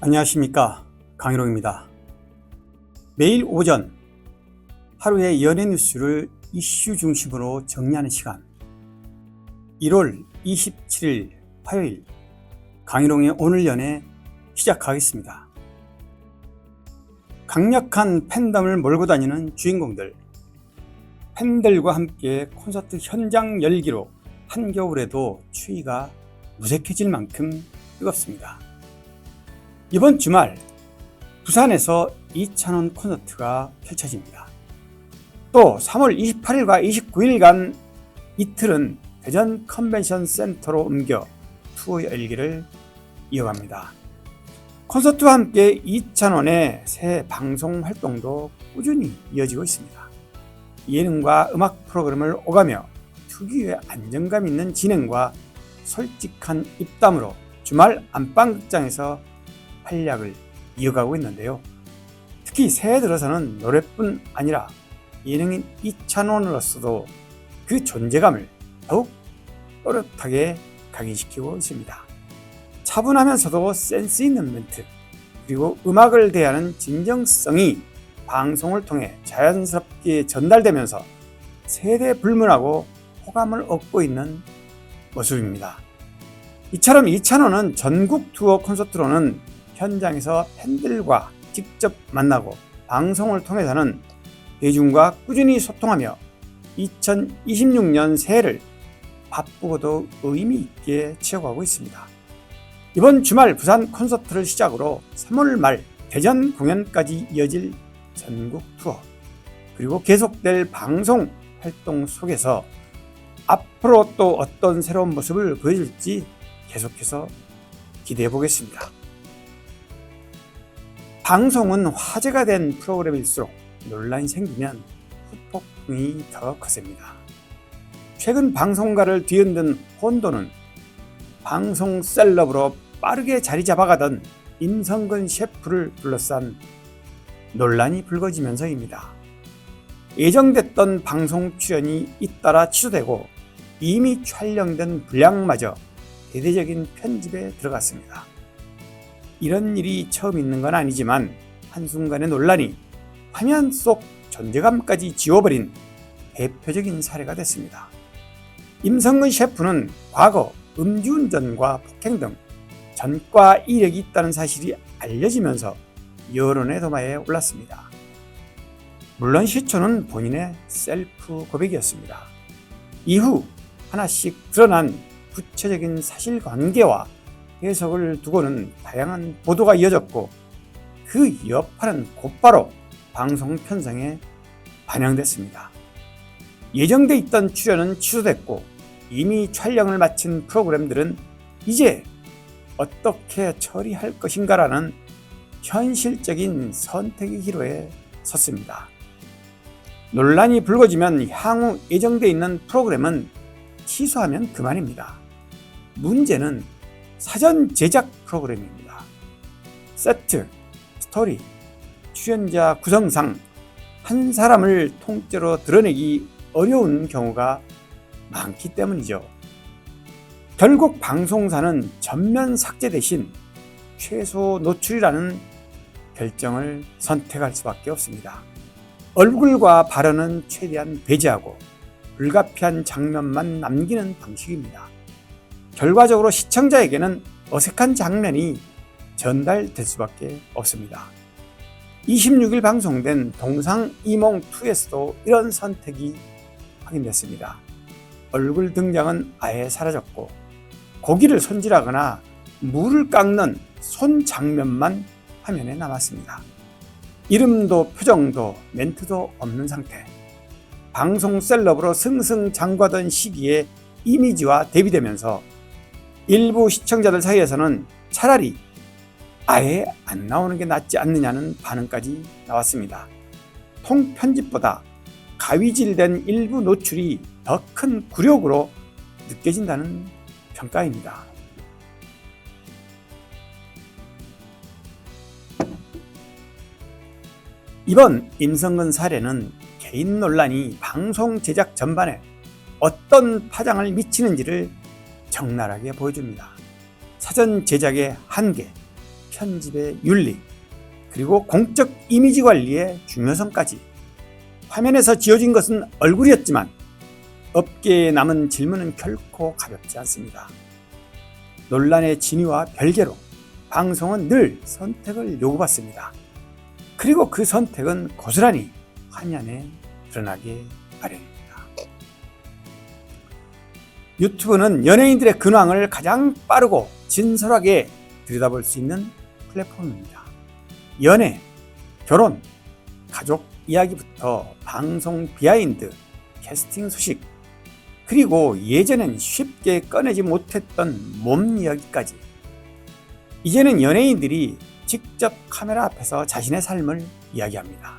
안녕하십니까 강희롱입니다. 매일 오전 하루의 연예 뉴스를 이슈 중심으로 정리하는 시간 1월 27일 화요일 강희롱의 오늘 연예 시작하겠습니다. 강력한 팬덤을 몰고 다니는 주인공들 팬들과 함께 콘서트 현장 열기로 한겨울에도 추위가 무색해질 만큼 뜨겁습니다. 이번 주말 부산에서 2,000원 콘서트가 펼쳐집니다. 또 3월 28일과 29일간 이틀은 대전 컨벤션 센터로 옮겨 투어 열기를 이어갑니다. 콘서트와 함께 2,000원의 새 방송 활동도 꾸준히 이어지고 있습니다. 예능과 음악 프로그램을 오가며 특유의 안정감 있는 진행과 솔직한 입담으로 주말 안방극장에서 활약을 이어가고 있는데요. 특히 새해 들어서는 노래뿐 아니라 예능인 이찬원으로서도 그 존재감을 더욱 또렷하게 각인시키고 있습니다. 차분하면서도 센스 있는 멘트, 그리고 음악을 대하는 진정성이 방송을 통해 자연스럽게 전달되면서 세대 불문하고 호감을 얻고 있는 모습입니다. 이처럼 이찬원은 전국 투어 콘서트로는 현장에서 팬들과 직접 만나고 방송을 통해서는 대중과 꾸준히 소통하며 2026년 새해를 바쁘고도 의미 있게 채워가고 있습니다. 이번 주말 부산 콘서트를 시작으로 3월 말 대전 공연까지 이어질 전국 투어 그리고 계속될 방송 활동 속에서 앞으로 또 어떤 새로운 모습을 보여줄지 계속해서 기대해 보겠습니다. 방송은 화제가 된 프로그램일수록 논란이 생기면 후폭풍이 더 거셉니다. 최근 방송가를 뒤흔든 혼돈은 방송 셀럽으로 빠르게 자리 잡아가던 임성근 셰프를 둘러싼 논란이 불거지면서입니다. 예정됐던 방송 출연이 잇따라 취소되고 이미 촬영된 분량마저 대대적인 편집에 들어갔습니다. 이런 일이 처음 있는 건 아니지만 한순간의 논란이 화면 속 존재감까지 지워버린 대표적인 사례가 됐습니다. 임성근 셰프는 과거 음주운전과 폭행 등 전과 이력이 있다는 사실이 알려지면서 여론의 도마에 올랐습니다. 물론 시초는 본인의 셀프 고백이었습니다. 이후 하나씩 드러난 구체적인 사실관계와 해석을 두고는 다양한 보도가 이어졌고 그 여파는 곧바로 방송 편성에 반영됐습니다. 예정돼 있던 출연은 취소됐고 이미 촬영을 마친 프로그램들은 이제 어떻게 처리할 것인가라는 현실적인 선택의 기로에 섰습니다. 논란이 불거지면 향후 예정돼 있는 프로그램은 취소하면 그만입니다. 문제는 사전 제작 프로그램입니다. 세트, 스토리, 출연자 구성상 한 사람을 통째로 드러내기 어려운 경우가 많기 때문이죠. 결국 방송사는 전면 삭제 대신 최소 노출이라는 결정을 선택할 수밖에 없습니다. 얼굴과 발언은 최대한 배제하고 불가피한 장면만 남기는 방식입니다. 결과적으로 시청자에게는 어색한 장면이 전달될 수밖에 없습니다. 26일 방송된 동상 이몽2에서도 이런 선택이 확인됐습니다. 얼굴 등장은 아예 사라졌고 고기를 손질하거나 물을 깎는 손 장면만 화면에 남았습니다. 이름도 표정도 멘트도 없는 상태. 방송 셀럽으로 승승장구하던 시기에 이미지와 대비되면서 일부 시청자들 사이에서는 차라리 아예 안 나오는 게 낫지 않느냐는 반응까지 나왔습니다. 통편집보다 가위질된 일부 노출이 더 큰 굴욕으로 느껴진다는 평가입니다. 이번 임성근 사례는 개인 논란이 방송 제작 전반에 어떤 파장을 미치는지를 적나라하게 보여줍니다. 사전 제작의 한계, 편집의 윤리, 그리고 공적 이미지 관리의 중요성까지 화면에서 지어진 것은 얼굴이었지만 업계에 남은 질문은 결코 가볍지 않습니다. 논란의 진위와 별개로 방송은 늘 선택을 요구받습니다. 그리고 그 선택은 고스란히 화면에 드러나게 마련입니다. 유튜브는 연예인들의 근황을 가장 빠르고 진솔하게 들여다볼 수 있는 플랫폼입니다. 연애, 결혼, 가족 이야기부터 방송 비하인드, 캐스팅 소식, 그리고 예전엔 쉽게 꺼내지 못했던 몸 이야기까지. 이제는 연예인들이 직접 카메라 앞에서 자신의 삶을 이야기합니다.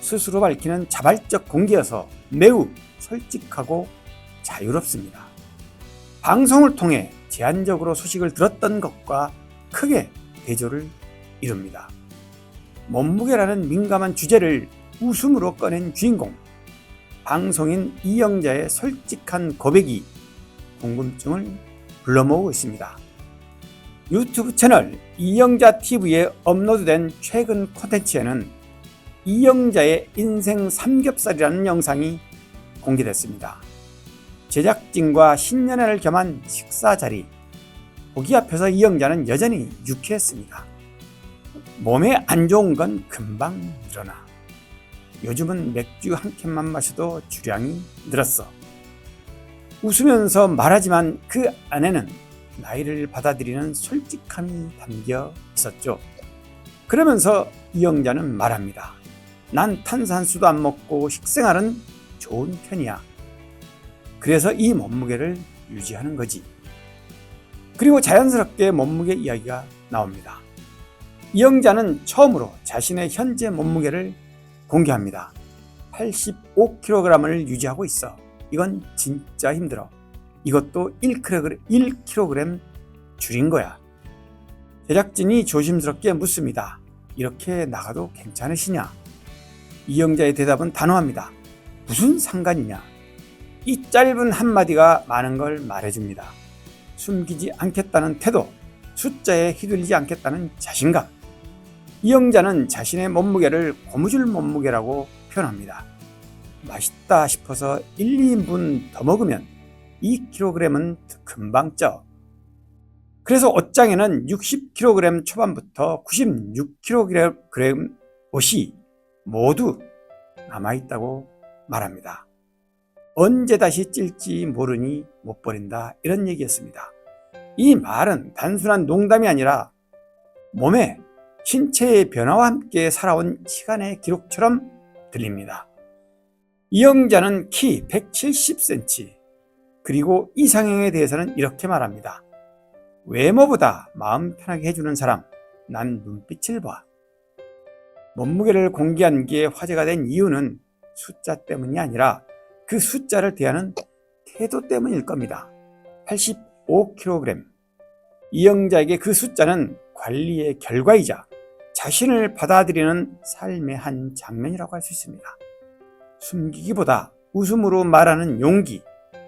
스스로 밝히는 자발적 공개여서 매우 솔직하고 자유롭습니다. 방송을 통해 제한적으로 소식을 들었던 것과 크게 대조를 이룹니다. 몸무게라는 민감한 주제를 웃음으로 꺼낸 주인공, 방송인 이영자의 솔직한 고백이 궁금증을 불러모으고 있습니다. 유튜브 채널 이영자 TV에 업로드된 최근 콘텐츠에는 이영자의 인생 삼겹살이라는 영상이 공개됐습니다. 제작진과 신년회를 겸한 식사 자리, 고기 앞에서 이영자는 여전히 유쾌했습니다. 몸에 안 좋은 건 금방 늘어나. 요즘은 맥주 한 캔만 마셔도 주량이 늘었어. 웃으면서 말하지만 그 안에는 나이를 받아들이는 솔직함이 담겨 있었죠. 그러면서 이영자는 말합니다. 난 탄산수도 안 먹고 식생활은 좋은 편이야. 그래서 이 몸무게를 유지하는 거지. 그리고 자연스럽게 몸무게 이야기가 나옵니다. 이영자는 처음으로 자신의 현재 몸무게를 공개합니다. 85kg을 유지하고 있어. 이건 진짜 힘들어. 이것도 1kg, 1kg 줄인 거야. 제작진이 조심스럽게 묻습니다. 이렇게 나가도 괜찮으시냐? 이영자의 대답은 단호합니다. 무슨 상관이냐? 이 짧은 한마디가 많은 걸 말해줍니다. 숨기지 않겠다는 태도, 숫자에 휘둘리지 않겠다는 자신감. 이영자는 자신의 몸무게를 고무줄 몸무게라고 표현합니다. 맛있다 싶어서 1, 2인분 더 먹으면 2kg은 금방 쪄. 그래서 옷장에는 60kg 초반부터 96kg 옷이 모두 남아있다고 말합니다. 언제 다시 찔지 모르니 못 버린다. 이런 얘기였습니다. 이 말은 단순한 농담이 아니라 몸에 신체의 변화와 함께 살아온 시간의 기록처럼 들립니다. 이영자는 키 170cm, 그리고 이상형에 대해서는 이렇게 말합니다. 외모보다 마음 편하게 해주는 사람, 난 눈빛을 봐. 몸무게를 공개한 게 화제가 된 이유는 숫자 때문이 아니라 그 숫자를 대하는 태도 때문일 겁니다. 85kg. 이영자에게 그 숫자는 관리의 결과이자 자신을 받아들이는 삶의 한 장면이라고 할 수 있습니다. 숨기기보다 웃음으로 말하는 용기,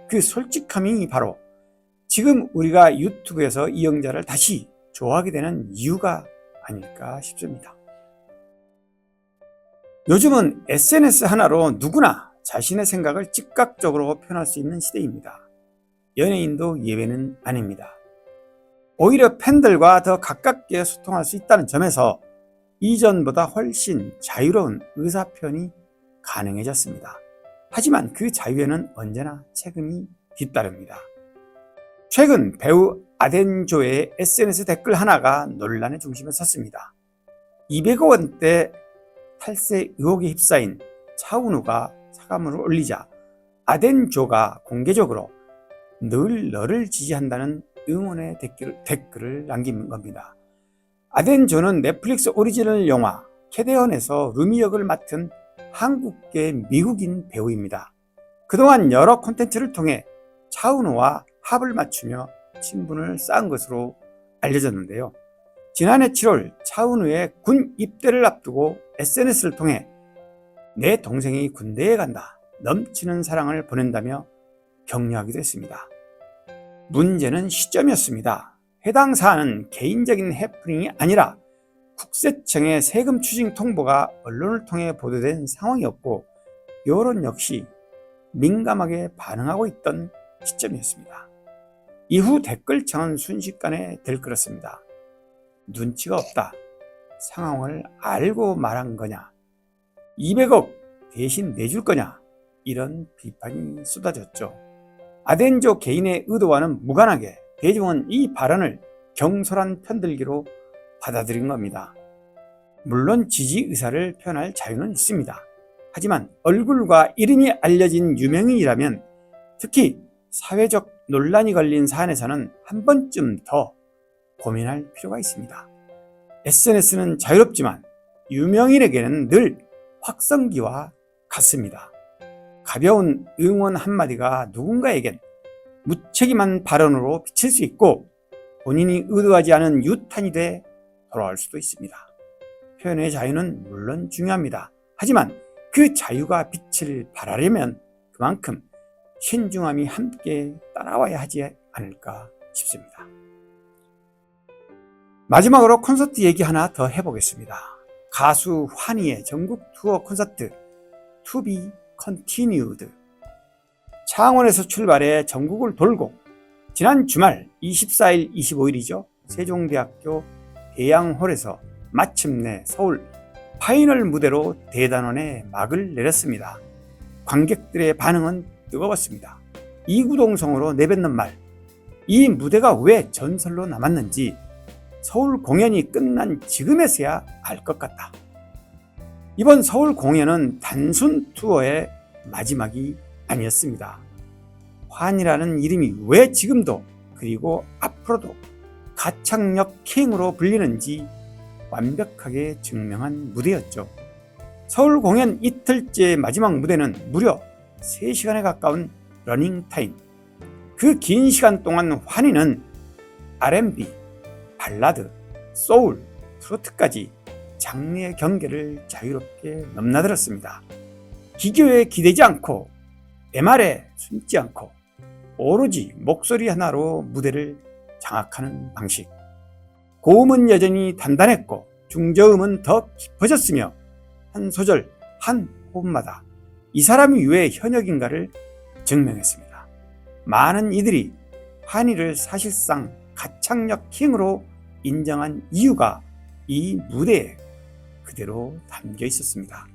그 솔직함이 바로 지금 우리가 유튜브에서 이영자를 다시 좋아하게 되는 이유가 아닐까 싶습니다. 요즘은 SNS 하나로 누구나 자신의 생각을 즉각적으로 표현할 수 있는 시대입니다. 연예인도 예외는 아닙니다. 오히려 팬들과 더 가깝게 소통할 수 있다는 점에서 이전보다 훨씬 자유로운 의사표현이 가능해졌습니다. 하지만 그 자유에는 언제나 책임이 뒤따릅니다. 최근 배우 아덴조의 SNS 댓글 하나가 논란의 중심에 섰습니다. 200억 원대 탈세 의혹에 휩싸인 차은우가 사과문을 올리자 아덴조가 공개적으로 늘 너를 지지한다는 응원의 댓글, 댓글을 남긴 겁니다. 아덴조는 넷플릭스 오리지널 영화 캐대헌에서 루미 역을 맡은 한국계 미국인 배우입니다. 그동안 여러 콘텐츠를 통해 차은우와 합을 맞추며 친분을 쌓은 것으로 알려졌는데요. 지난해 7월 차은우의 군 입대를 앞두고 SNS를 통해 내 동생이 군대에 간다. 넘치는 사랑을 보낸다며 격려하기도 했습니다. 문제는 시점이었습니다. 해당 사안은 개인적인 해프닝이 아니라 국세청의 세금 추징 통보가 언론을 통해 보도된 상황이었고 여론 역시 민감하게 반응하고 있던 시점이었습니다. 이후 댓글창은 순식간에 들끓었습니다. 눈치가 없다. 상황을 알고 말한 거냐? 200억 대신 내줄 거냐? 이런 비판이 쏟아졌죠. 아덴조 개인의 의도와는 무관하게 대중은 이 발언을 경솔한 편들기로 받아들인 겁니다. 물론 지지 의사를 표현할 자유는 있습니다. 하지만 얼굴과 이름이 알려진 유명인이라면 특히 사회적 논란이 걸린 사안에서는 한 번쯤 더 고민할 필요가 있습니다. SNS는 자유롭지만 유명인에게는 늘 확성기와 같습니다. 가벼운 응원 한마디가 누군가에겐 무책임한 발언으로 비칠 수 있고 본인이 의도하지 않은 유탄이 돼 돌아올 수도 있습니다. 표현의 자유는 물론 중요합니다. 하지만 그 자유가 빛을 발하려면 그만큼 신중함이 함께 따라와야 하지 않을까 싶습니다. 마지막으로 콘서트 얘기 하나 더 해보겠습니다. 가수 환희의 전국 투어 콘서트 Be Continued 창원에서 출발해 전국을 돌고 지난 주말 24일, 25일이죠. 세종대학교 대양홀에서 마침내 서울 파이널 무대로 대단원에 막을 내렸습니다. 관객들의 반응은 뜨거웠습니다. 이구동성으로 내뱉는 말, 이 무대가 왜 전설로 남았는지 서울 공연이 끝난 지금에서야 알 것 같다. 이번 서울 공연은 단순 투어의 마지막이 아니었습니다. 환이라는 이름이 왜 지금도 그리고 앞으로도 가창력 킹으로 불리는지 완벽하게 증명한 무대였죠. 서울 공연 이틀째 마지막 무대는 무려 3시간에 가까운 러닝타임. 그 긴 시간 동안 환희는 R&B, 발라드, 소울, 트로트까지 장르의 경계를 자유롭게 넘나들었습니다. 기교에 기대지 않고 MR에 숨지 않고 오로지 목소리 하나로 무대를 장악하는 방식. 고음은 여전히 단단했고 중저음은 더 깊어졌으며 한 소절 한 호흡마다 이 사람이 왜 현역인가를 증명했습니다. 많은 이들이 한이를 사실상 가창력 킹으로 인정한 이유가 이 무대에 그대로 담겨 있었습니다.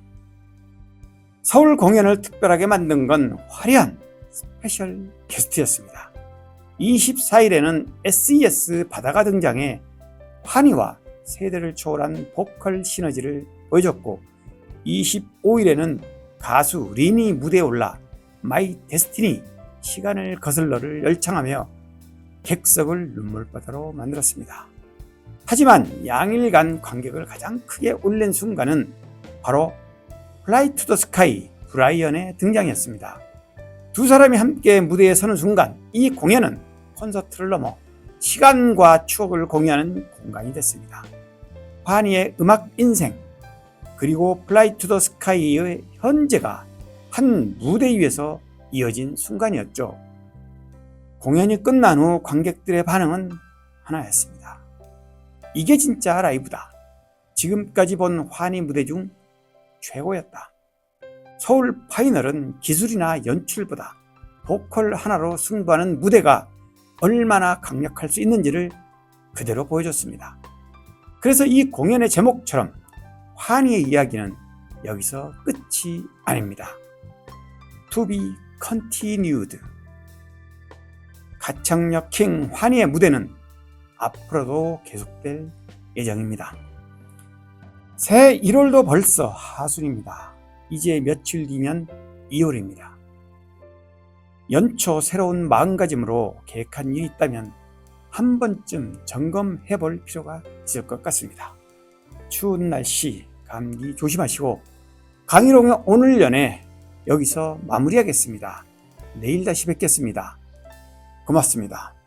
서울 공연을 특별하게 만든 건 화려한 스페셜 게스트였습니다. 24일에는 SES 바다가 등장해 환희와 세대를 초월한 보컬 시너지를 보여줬고 25일에는 가수 린이 무대에 올라 마이 데스티니 시간을 거슬러를 열창하며 객석을 눈물바다로 만들었습니다. 하지만 양일간 관객을 가장 크게 올린 순간은 바로 플라이 투 더 스카이 브라이언의 등장이었습니다. 두 사람이 함께 무대에 서는 순간 이 공연은 콘서트를 넘어 시간과 추억을 공유하는 공간이 됐습니다. 환희의 음악 인생 그리고 플라이 투 더 스카이의 현재가 한 무대 위에서 이어진 순간이었죠. 공연이 끝난 후 관객들의 반응은 하나였습니다. 이게 진짜 라이브다. 지금까지 본 환희 무대 중 최고였다. 서울 파이널은 기술이나 연출보다 보컬 하나로 승부하는 무대가 얼마나 강력할 수 있는지를 그대로 보여줬습니다. 그래서 이 공연의 제목처럼 환희의 이야기는 여기서 끝이 아닙니다. To be continued. 가창력 킹 환희의 무대는 앞으로도 계속될 예정입니다. 새 1월도 벌써 하순입니다. 이제 며칠 뒤면 2월입니다. 연초 새로운 마음가짐으로 계획한 일이 있다면 한 번쯤 점검해 볼 필요가 있을 것 같습니다. 추운 날씨, 감기 조심하시고 강희롱의 오늘 연애 여기서 마무리하겠습니다. 내일 다시 뵙겠습니다. 고맙습니다.